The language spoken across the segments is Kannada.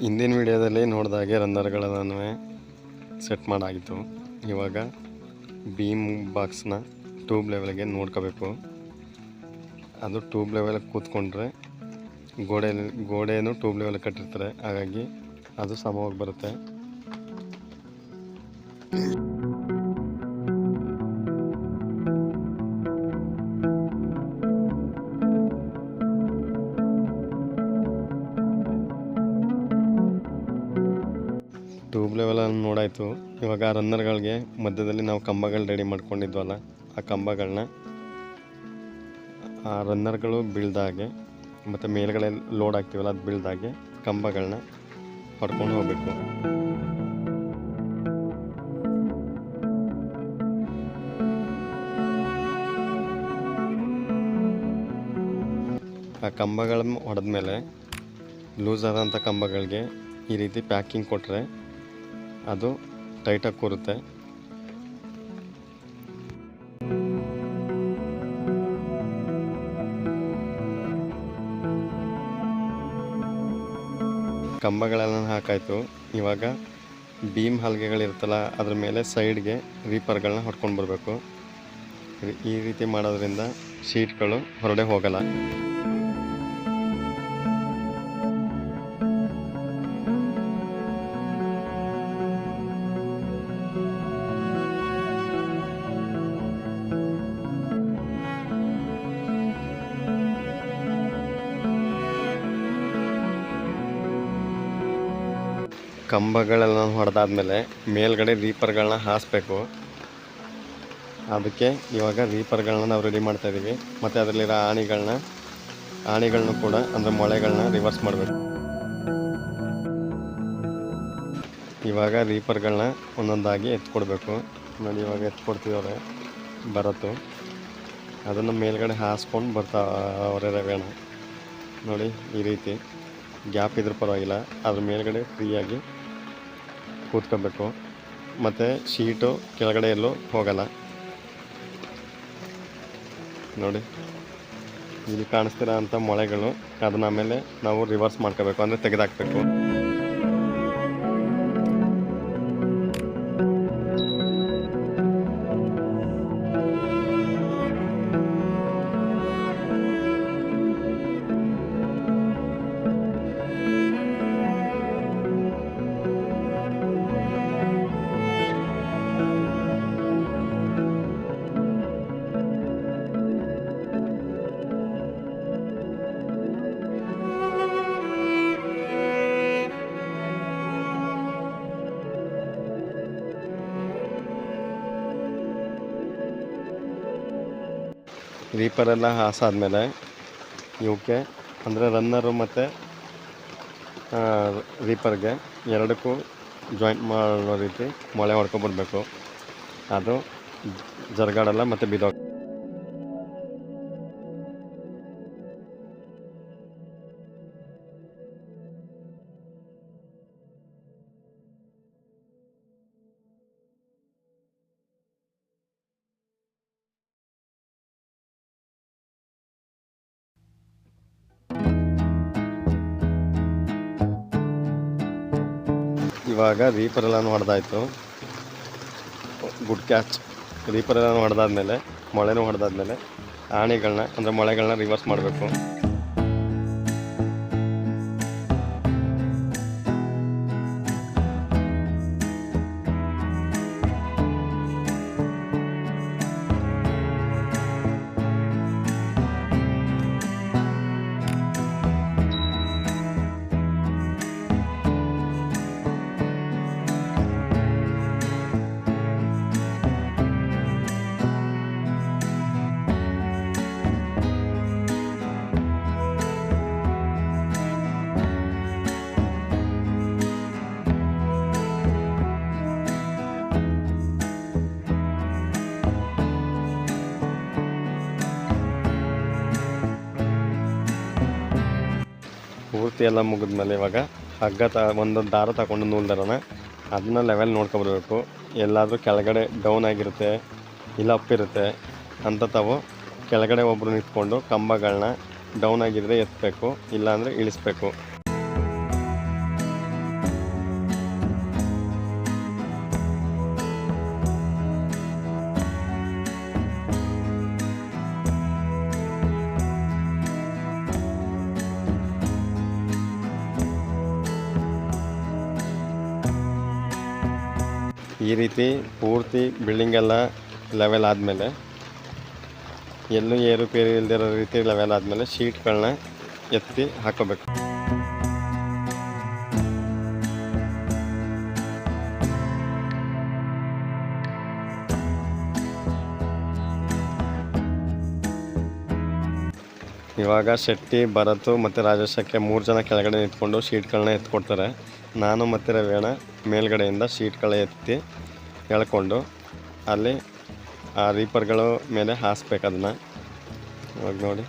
ಹಿಂದಿನ ವಿಡಿಯೋದಲ್ಲಿ ನೋಡಿದಾಗೆ ರನ್ನರ್ಗಳನ್ನು ಸೆಟ್ ಮಾಡಾಗಿತ್ತು. ಇವಾಗ ಬೀಮ್ ಬಾಕ್ಸ್ನ ಟ್ಯೂಬ್ ಲೆವೆಲ್ಗೆ ನೋಡ್ಕೋಬೇಕು. ಅದು ಟ್ಯೂಬ್ ಲೆವೆಲ್ ಕೂತ್ಕೊಂಡ್ರೆ ಗೋಡೆ ಗೋಡೆಯನ್ನು ಟ್ಯೂಬ್ ಲೆವೆಲ್ ಕಟ್ಟಿರ್ತಾರೆ. ಹಾಗಾಗಿ ಅದು ಸಮವಾಗಿ ಬರುತ್ತೆ. ಲೆವೆಲನ್ನು ನೋಡಾಯಿತು. ಇವಾಗ ರನ್ನರ್ಗಳಿಗೆ ಮಧ್ಯದಲ್ಲಿ ನಾವು ಕಂಬಗಳು ರೆಡಿ ಮಾಡ್ಕೊಂಡಿದ್ವಲ್ಲ, ಆ ಕಂಬಗಳನ್ನ ಆ ರನ್ನರ್ಗಳು ಬೀಳ್ದಾಗೆ ಮತ್ತು ಮೇಲ್ಗಡೆ ಲೋಡ್ ಆಗ್ತೀವಲ್ಲ ಅದು ಬೀಳ್ದಾಗೆ ಕಂಬಗಳನ್ನ ಹೊಡ್ಕೊಂಡು ಹೋಗಬೇಕು. ಆ ಕಂಬಗಳನ್ನು ಹೊಡೆದ್ಮೇಲೆ ಲೂಸ್ ಆದಂಥ ಕಂಬಗಳಿಗೆ ಈ ರೀತಿ ಪ್ಯಾಕಿಂಗ್ ಕೊಟ್ಟರೆ ಅದು ಟೈಟಾಗಿ ಕೂರುತ್ತೆ. ಕಂಬಗಳೆಲ್ಲ ಹಾಕಾಯಿತು. ಇವಾಗ ಬೀಮ್ ಹಲ್ಗೆಗಳಿರುತ್ತಲ್ಲ ಅದ್ರ ಮೇಲೆ ಸೈಡ್ಗೆ ರೀಪರ್ಗಳನ್ನ ಹೊಡ್ಕೊಂಡು ಬರಬೇಕು. ಈ ರೀತಿ ಮಾಡೋದ್ರಿಂದ ಶೀಟ್ಗಳು ಹೊರಡೆ ಹೋಗಲ್ಲ. ಕಂಬಗಳೆಲ್ಲ ಹೊಡೆದಾದ್ಮೇಲೆ ಮೇಲ್ಗಡೆ ರೀಪರ್ಗಳನ್ನ ಹಾಸ್ಬೇಕು. ಅದಕ್ಕೆ ಇವಾಗ ರೀಪರ್ಗಳನ್ನ ನಾವು ರೆಡಿ ಮಾಡ್ತಾ ಇದ್ದೀವಿ ಮತ್ತು ಅದರಲ್ಲಿರೋ ಆಣಿಗಳನ್ನ ಆಣಿಗಳನ್ನ ಕೂಡ ಅಂದರೆ ಮೊಳೆಗಳನ್ನ ರಿವರ್ಸ್ ಮಾಡಬೇಕು. ಇವಾಗ ರೀಪರ್ಗಳನ್ನ ಒಂದೊಂದಾಗಿ ಎತ್ಕೊಡ್ಬೇಕು. ನೋಡಿ ಇವಾಗ ಎತ್ಕೊಡ್ತೀವ್ರೆ ಬರತ್ತು. ಅದನ್ನು ಮೇಲ್ಗಡೆ ಹಾಸ್ಕೊಂಡು ಬರ್ತಾ ಅವರೇ ರವೇಣ ನೋಡಿ ಈ ರೀತಿ ಗ್ಯಾಪ್ ಇದ್ರ ಪರವಾಗಿಲ್ಲ. ಅದ್ರ ಮೇಲ್ಗಡೆ ಫ್ರೀಯಾಗಿ ಕೂತ್ಕೋಬೇಕು. ಮತ್ತು ಶೀಟು ಕೆಳಗಡೆ ಎಲ್ಲೂ ಹೋಗಲ್ಲ. ನೋಡಿ, ಇಲ್ಲಿ ಕಾಣಿಸ್ತಿರೋ ಅಂಥ ಮೊಳೆಗಳು. ಅದನ್ನ ಆಮೇಲೆ ನಾವು ರಿವರ್ಸ್ ಮಾಡ್ಕೋಬೇಕು, ಅಂದರೆ ತೆಗೆದಾಕಬೇಕು. ರೀಪರೆಲ್ಲ ಹಾಸಾದಮೇಲೆ ಇವಕ್ಕೆ ಅಂದರೆ ರನ್ನರು ಮತ್ತು ರೀಪರ್ಗೆ ಎರಡಕ್ಕೂ ಜಾಯಿಂಟ್ ಮಾಡೋ ರೀತಿ ಮೊಳೆ ಹೊಡ್ಕೊಬಿಡ್ಬೇಕು ಅದು ಜರ್ಗಾಡಲ್ಲ ಮತ್ತು ಬಿದೋ ಇವಾಗ ರೀಪರ್ ಹೊಡೆದಾಯಿತು. ಗುಡ್ ಕ್ಯಾಚ್ ರೀಪರ್ ಎಲ್ಲನೂ ಹೊಡೆದಾದ್ಮೇಲೆ, ಮೊಳೆನೂ ಹೊಡೆದಾದ್ಮೇಲೆ ಆಣಿಗಳನ್ನ ಅಂದರೆ ಮೊಳೆಗಳನ್ನ ರಿವರ್ಸ್ ಮಾಡಬೇಕು. ಪೂರ್ತಿ ಎಲ್ಲ ಮುಗಿದ್ಮೇಲೆ ಇವಾಗ ಹಗ್ಗ ತ ಒಂದು ದಾರ ತಗೊಂಡು ನೂಲ್ದಾರನ ಅದನ್ನ ಲೆವೆಲ್ ನೋಡ್ಕೊಬರ್ಬೇಕು ಎಲ್ಲಾದರೂ ಕೆಳಗಡೆ ಡೌನ್ ಆಗಿರುತ್ತೆ, ಇಲ್ಲ ಅಪ್ ಇರುತ್ತೆ ಅಂತ ತಾವು ಕೆಳಗಡೆ ಒಬ್ಬರು ನಿಂತ್ಕೊಂಡು ಕಂಬಗಳನ್ನ ಡೌನ್ ಆಗಿದ್ರೆ ಎತ್ತಬೇಕು ಇಲ್ಲಾಂದರೆ ಇಳಿಸ್ಬೇಕು. ಈ ರೀತಿ ಪೂರ್ತಿ ಬಿಲ್ಡಿಂಗ್ ಎಲ್ಲ ಲೆವೆಲ್ ಆದಮೇಲೆ, ಎಲ್ಲೂ ಏರುಪೇರು ಇಲ್ದಿರೋ ರೀತಿ ಲೆವೆಲ್ ಆದಮೇಲೆ ಶೀಟ್ಗಳನ್ನ ಎತ್ತಿ ಹಾಕೋಬೇಕು. ಇವಾಗ ಶೆಟ್ಟಿ, ಭರತು ಮತ್ತು ರಾಜೇಶಕ್ಕೆ ಮೂರು ಜನ ಕೆಳಗಡೆ ನಿಂತ್ಕೊಂಡು ಸೀಟ್ಗಳನ್ನ ಎತ್ಕೊಡ್ತಾರೆ. ನಾನು ಮತ್ತು ರವೇಣ ಮೇಲ್ಗಡೆಯಿಂದ ಸೀಟ್ಗಳ ಎತ್ತಿ ಎಳ್ಕೊಂಡು ಅಲ್ಲಿ ಆ ರೀಪರ್ಗಳು ಮೇಲೆ ಹಾಸ್ಬೇಕು ಅದನ್ನು. ಇವಾಗ ನೋಡಿ.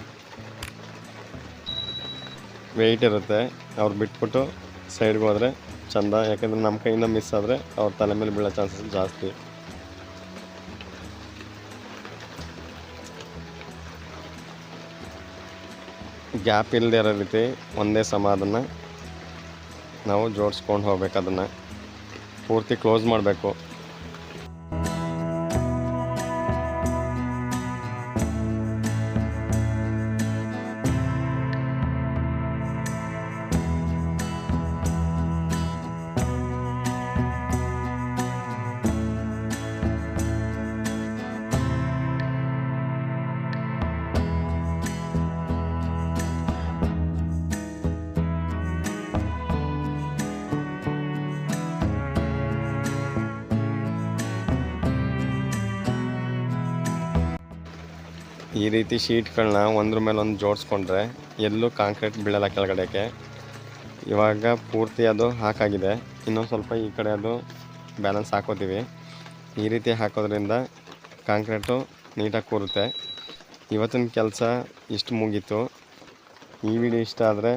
ವೆಯ್ಟ್ ಇರುತ್ತೆ. ಅವ್ರು ಬಿಟ್ಬಿಟ್ಟು ಸೈಡ್ಗೆ ಹೋದರೆ ಚಂದ. ಯಾಕೆಂದರೆ ನಮ್ಮ ಕೈಯಿಂದ ಮಿಸ್ ಆದರೆ ಅವ್ರ ತಲೆ ಮೇಲೆ ಬೀಳೋ ಚಾನ್ಸಸ್ ಜಾಸ್ತಿ. ಗ್ಯಾಪ್ ಇಲ್ಲದೆ ಇರೋ ರೀತಿ ಒಂದೇ ಸಮ ಅದನ್ನು ನಾವು ಜೋಡಿಸ್ಕೊಂಡು ಹೋಗ್ಬೇಕು ಅದನ್ನು. ಪೂರ್ತಿ ಕ್ಲೋಸ್ ಮಾಡಬೇಕು. ಈ ರೀತಿ ಶೀಟ್ಗಳನ್ನ ಒಂದ್ರ ಮೇಲೆ ಒಂದು ಜೋಡಿಸ್ಕೊಂಡ್ರೆ ಎಲ್ಲೂ ಕಾಂಕ್ರೀಟ್ ಬೀಳಲ್ಲ ಕೆಳಗಡೆಗೆ. ಇವಾಗ ಪೂರ್ತಿ ಅದು ಹಾಕಾಗಿದೆ. ಇನ್ನೊಂದು ಸ್ವಲ್ಪ ಈ ಕಡೆ ಅದು ಬ್ಯಾಲೆನ್ಸ್ ಹಾಕೋತೀವಿ. ಈ ರೀತಿ ಹಾಕೋದ್ರಿಂದ ಕಾಂಕ್ರೀಟು ನೀಟಾಗಿ ಕೂರುತ್ತೆ. ಇವತ್ತಿನ ಕೆಲಸ ಇಷ್ಟು ಮುಗೀತು. ಈ ವಿಡಿಯೋ ಇಷ್ಟ ಆದರೆ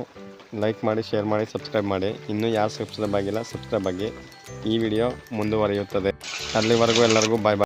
ಲೈಕ್ ಮಾಡಿ, ಶೇರ್ ಮಾಡಿ, ಸಬ್ಸ್ಕ್ರೈಬ್ ಮಾಡಿ. ಇನ್ನೂ ಯಾರು ಸಬ್ಸ್ಕ್ರೈಬ್ ಆಗಿಲ್ಲ, ಸಬ್ಸ್ಕ್ರೈಬ್ ಆಗಿ ಈ ವಿಡಿಯೋ ಮುಂದುವರಿಯುತ್ತದೆ. ಅಲ್ಲಿವರೆಗೂ ಎಲ್ಲರಿಗೂ ಬಾಯ್ ಬಾಯ್